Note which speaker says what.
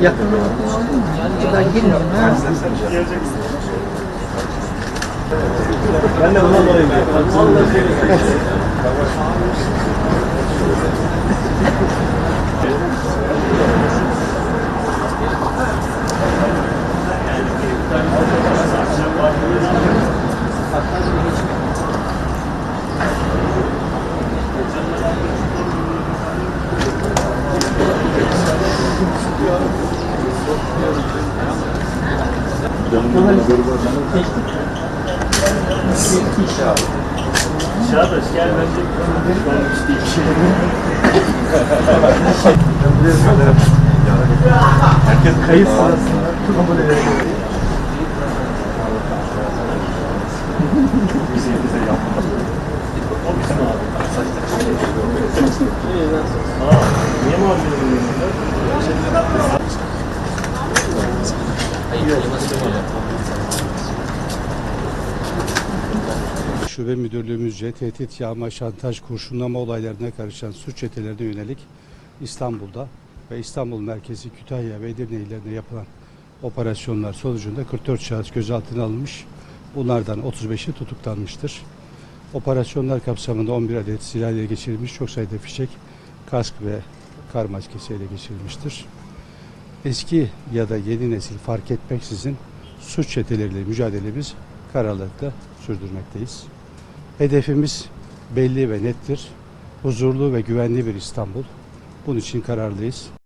Speaker 1: Yakın. Ben girmiyorum.
Speaker 2: Ben de bundan dolayı Çağdaş gel bence konuştu iki. Herkes kayıt sırasında
Speaker 3: Şube Müdürlüğümüzce tehdit, yağma, şantaj, kurşunlama olaylarına karışan suç çetelerine yönelik İstanbul'da ve İstanbul merkezi Kütahya ve Edirne illerinde yapılan operasyonlar sonucunda 44 şahıs gözaltına alınmış. Bunlardan 35'i tutuklanmıştır. Operasyonlar kapsamında 11 adet silah ele geçirilmiş, çok sayıda fişek, kask ve kar maskesi ele geçirilmiştir. Eski ya da yeni nesil fark etmeksizin suç çeteleriyle mücadelemiz kararlılıkla sürdürmekteyiz. Hedefimiz belli ve nettir. Huzurlu ve güvenli bir İstanbul. Bunun için kararlıyız.